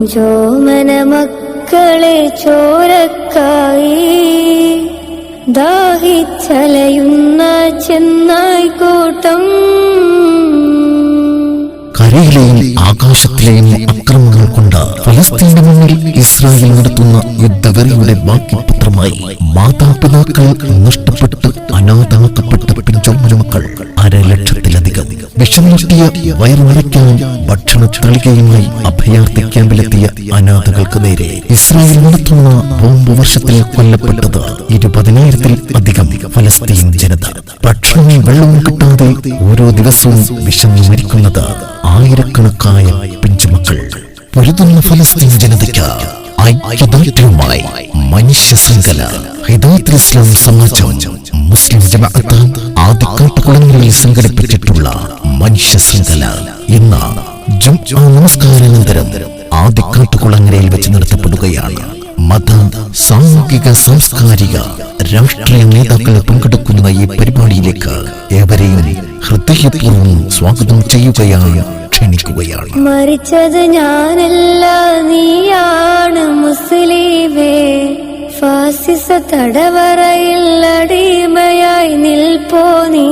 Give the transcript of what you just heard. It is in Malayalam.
ജോമന മക്കളെ ചോരക്കായി ദാഹിച്ചലയുന്ന ചെന്നായിക്കോട്ടം കരയിലെയും ആകാശത്തിലെയും അക്രമങ്ങൾ കൊണ്ട് ഫലസ്തീന്റെ മുന്നിൽ ഇസ്രായേൽ നടത്തുന്ന യുദ്ധവരയുടെ ബാക്കി പത്രമായി മാതാപിതാക്കൾ നഷ്ടപ്പെട്ട് അനാഥാക്കപ്പെട്ട പിഞ്ചോമന മക്കൾ തളികയുമായി അഭയാർത്ഥി ക്യാമ്പിലെത്തിയ അനാഥകൾക്ക് നേരെ ഇസ്രായേൽ നടത്തുന്ന ബോംബ് വർഷത്തിൽ കൊല്ലപ്പെട്ടത് ഇരുപതിനായിരത്തിൽ അധികം ഫലസ്തീൻ ജനത. ഭക്ഷണവും വെള്ളവും കിട്ടാതെ ഓരോ ദിവസവും വിഷം മരിക്കുന്നത് ആയിരക്കണക്കായ പിഞ്ചുമക്കൾ. പൊരുതുന്ന ഫലസ്തീൻ ജനതയ്ക്ക് ഐക്യദാർഢ്യവുമായി മനുഷ്യ ശൃംഖല ഹിദായത്തുൽ ഇസ്ലാം സമാജം മുസ്ലിം ജമാഅത്ത് ആദ്യക്കാട്ടുകുളങ്ങളിൽ സംഘടിപ്പിച്ചിട്ടുള്ള മനുഷ്യ ശൃംഖല ഇന്ന് ജുംആ നമസ്കാരാനന്തരം ആദ്യക്കാട്ടുകുളങ്ങരയിൽ വെച്ച് നടത്തപ്പെടുകയാണ്. മത സാമൂഹിക സാംസ്കാരിക രാഷ്ട്രീയ നേതാക്കൾ പങ്കെടുക്കുന്ന ഈ പരിപാടിയിലേക്ക് ഏവരെയും ഹൃദയപൂർവം സ്വാഗതം ചെയ്യുകയാണ് ക്ഷണിക്കുകയാണ്. മരിച്ചത് ഞാനല്ല നീയാണ് മുസ്ലിമേ. ഫാസിസ തടവറയിൽ അടിമയായി போனே